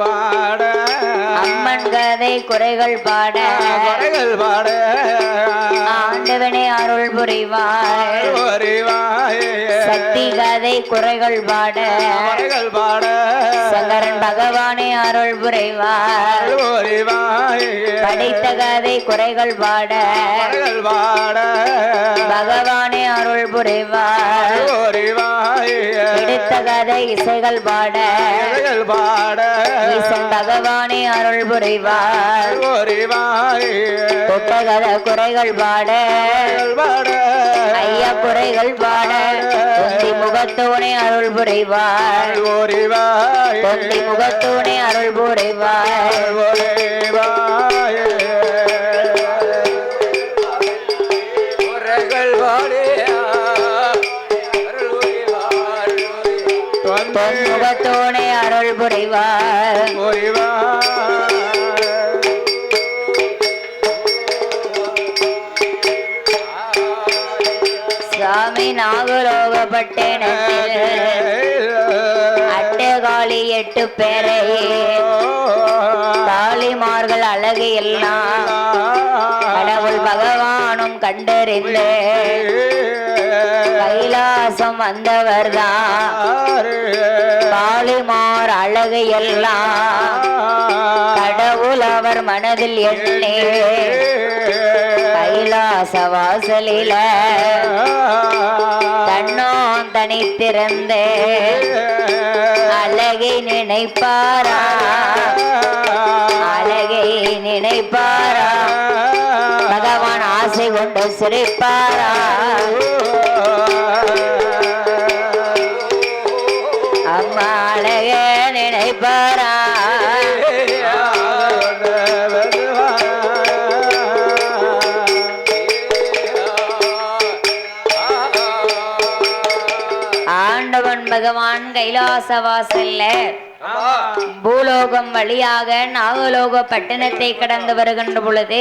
பாட அம்மன் கதை குறைகள் பாட. குறைகள் பாட. ஆண்டவனே அருள் புரிவாய். அறிவாயே சக்தி கதை குறைகள் பாட. குறைகள் பாட. சங்கரன் பகவானே அருள் புரிவார். அறிவாயே படைத்த கதை குறைகள் பாட. குறைகள் பாட. பகவானே அருள் புரிவார். அறிவாயே எடுத்த கதை இசைகள் பாட. பாட. பகவானே அருள் புரிவார் கதை குறைகள் பாட ஐயா குறைகள் பாட தொந்தி முகத்தோனே அருள் புரிவார் முகத்தோனே அருள் புரிவார் அட்டகாளி எட்டு பேரை. தாலிமார்கள் அழகு எல்லாம் கடவுள் பகவானும் கண்டறிந்து கைலாசம் வந்தவர்தான். தாலிமார் அழகு எல்லாம் கடவுள் அவர் மனதில் எண்ணே கைலாச வாசலில தன்னோன் தனித்திறந்து அழகை நினைப்பாரா? அழகை நினைப்பாரா? பகவான் ஆசை கொண்டு சிரிப்பாரா? ஆண்டவன் பகவான் கைலாச வாசல்ல பூலோகம் வழியாக நாகலோக பட்டணத்தை கடந்து வருகின்ற பொழுது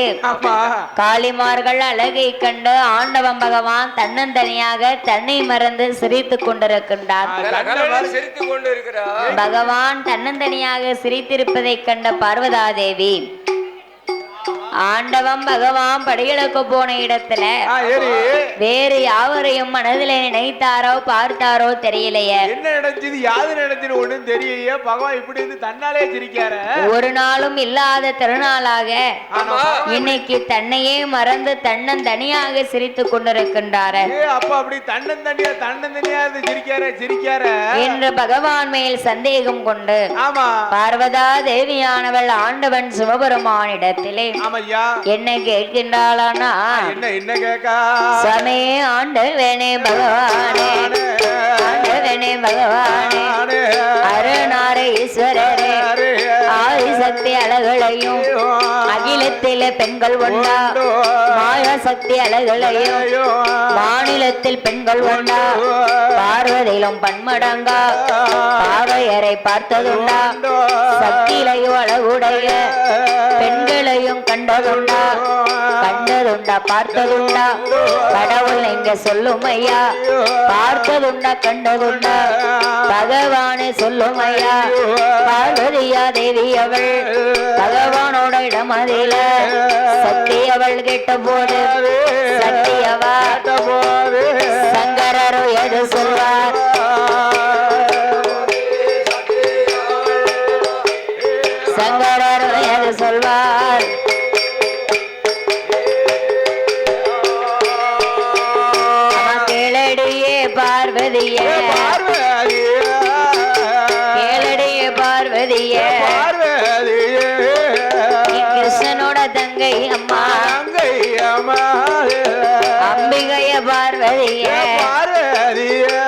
காளிமார்கள் அழகை கண்டு ஆண்டவன் பகவான் தன்னந்தனியாக தன்னை மறந்து சிரித்துக் கொண்டிருக்கின்றார். பகவான் தன்னந்தனியாக சிரித்திருப்பதைக் கண்ட பார்வதா தேவி ஆண்டவன் பகவான் படிகளுக்கு போன இடத்துல வேறு யாவரையும் மனதில் நினைத்தாரோ பார்த்தாரோ தெரியலையே. என்ன நடந்தது யாது நடந்தது ஒண்ணும் தெரியலையே. பகவான் இப்படி இருந்து தன்னாலே சிரிக்கார ஒரு நாளும் இல்லாத திருநாளாக இன்னைக்கு தன்னையே மறந்து தன்னன் தனியாக சிரித்துக் கொண்டிருக்கின்றார். அப்ப அப்படி தன்னன் தனியா தன்னன் தனியா சிரிக்கார சிரிக்கார என்று பகவான் மேல் சந்தேகம் கொண்டு ஆமா. பார்வதா தேவியானவள் ஆண்டவன் சிவபெருமானிடத்திலே ஆமையா என்ன கேட்கின்றாளானா? என்ன என்ன கேக்கா சமே ஆண்டவனே பகவானே. ஆண்டவனே பகவானே. ஆதிசக்தி அழகுகளையும் அகிலத்தில பெண்கள் உண்டா மாயாசக்தி அழகுகளையும் மாநிலத்தில் பெண்கள் உண்டா பார்வதியிலும் பன்மடங்கா. பார்வையரை பார்த்ததுண்டா. சக்தியிலையும் அழகுடைய பெண்களையும் கண்டதுண்டா. கண்டதுண்டா பார்த்ததுண்டா. கடவுள் இங்க சொல்லும் ஐயா. பார்த்ததுண்டா கண்டதுண்டா. பகவானே சொல்லும் ஐயா. பார்வதியா தேவி அவள். பகவானோட இடமதில சக்தி அவள் கேட்ட போது சக்தியவா சங்கரரோ எது சொல்வார்? பார்வதியே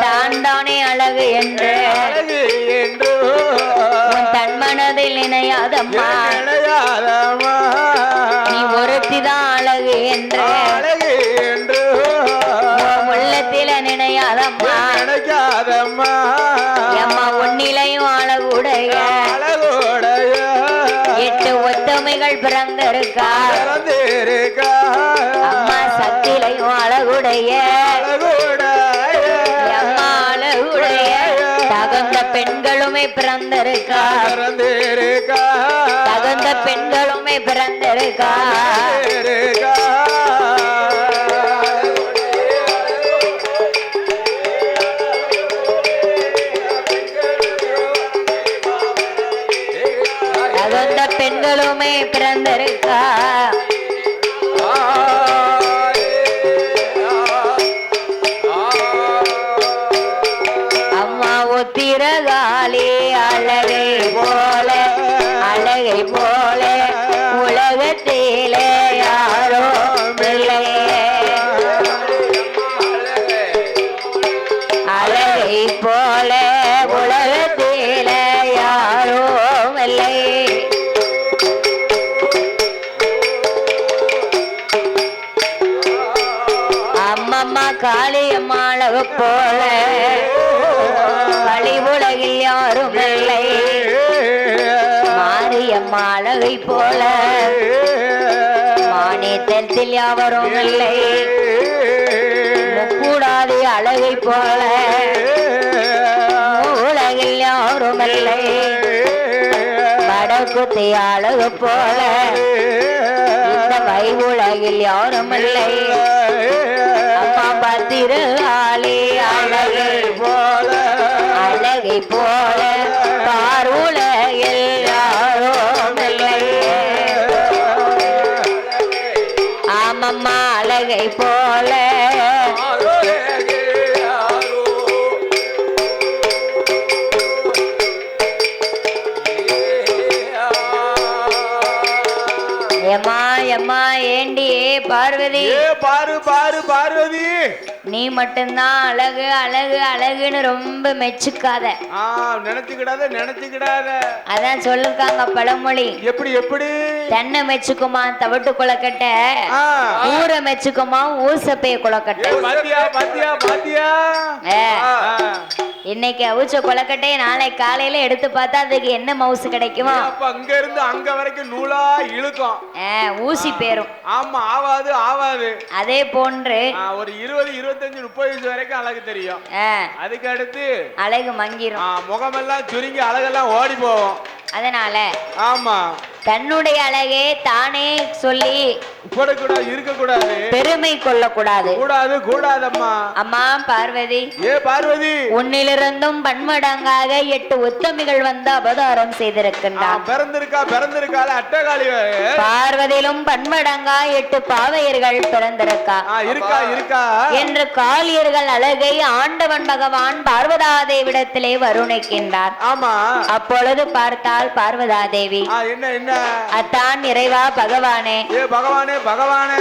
தான் தானே அழகு என்று. உன் தன் மனதில் நினையாதம்மா. நீ ஒருத்திதான் அழகு என்று. உன் உள்ளத்தில நினையாதம்மா. நினைக்காதம்மா. எம்மா உன்னிலையும் அழகுடைய. எட்டு ஒத்தமைகள் பிறந்திருக்கா. அம்மா பெண்களுமே பிறந்திருக்கா? பிறந்திருக்கா. தகுந்த பெண்களுமே பிறந்திருக்கா? பிறந்திருக்கா. தகுந்த பெண்களுமே பிறந்திருக்கா? போல உலகத்திலே யாரோ அழகை போல உலகத்திலே யாரோ இல்லை. அம்மம்மா காளியம்மா போல உலகில் யாரும் இல்லை. மாறிய அழகை போல. மானியத்தில் யாவரும் இல்லை. கூடாது அழகை போல. உலகில் யாரும் இல்லை. வடக்குத்தி அழகு போல. இந்த வை உலகில் யாரும் இல்லை. அம்மா பத்திரகாளி அழகை போல. அழகை போல. பார் ஆமம்மா அழகை போல. எம்மா எம்மா ஏண்டி பார்வதி? ஏ பாரு பாரு பார்வதி. நீ மட்டும்தான் அழகு அழகு அழகுன்னு ரொம்ப மெச்சுக்காத. நினைச்சுக்கிடாத நினைச்சுக்கிடாத. அதான் சொல்லிருக்காங்க பழமொழி. எப்படி எப்படி? தென்னை மெச்சுக்குமா தவிட்டு குளக்கட்ட ஊரை மெச்சுக்குமா ஊசப்பைய குளக்கட்ட. இன்னைக்கு அவிச்ச கொலக்கட்டையை நாளை காலையில எடுத்து பார்த்தா அதுக்கு என்ன மவுசு கிடைக்குமா? அங்க இருந்து அங்க வரைக்கும் நூலா இழுக்கும். ஊசி பேரும். ஆமா ஆவாது ஆவாது. அதே போன்று ஒரு இருபது இருபத்தஞ்சு முப்பது வயசு வரைக்கும் அழகு தெரியும். அதுக்கு அடுத்து அழகு மங்கிரும். முகமெல்லாம் சுருங்கி அழகெல்லாம் ஓடி போகும் அதனால ஆமா. தன்னுடைய அழகே தானே சொல்லி போடக்கூடாது இருக்கக்கூடாது. பெருமை கொள்ளக்கூடாது. கூடாது கூடாதம்மா. அம்மா பார்வதி. ஏ பார்வதி. உன்னிலிருந்தும் பன்மடங்காக எட்டு உத்தமிகள் வந்து அவதாரம் ஆ, செய்திருக்கின்றான் பிறந்திருக்கா பிறந்திருக்கால அட்டகாளி பார்வதிலும் பன்மடங்கா எட்டு பாவையர்கள் பிறந்திருக்கா. இருக்கா இருக்கா. என்று காளியர்கள் அழகை ஆண்டவன் பகவான் பார்வதாதேவிடத்திலே வருணிக்கின்றார். ஆமா. அப்பொழுது பார்த்தால் பார்வதாதேவி. ஆ, என்ன என்ன? அத்தான் இறைவா பகவானே. ஏ பகவானே பகவானே.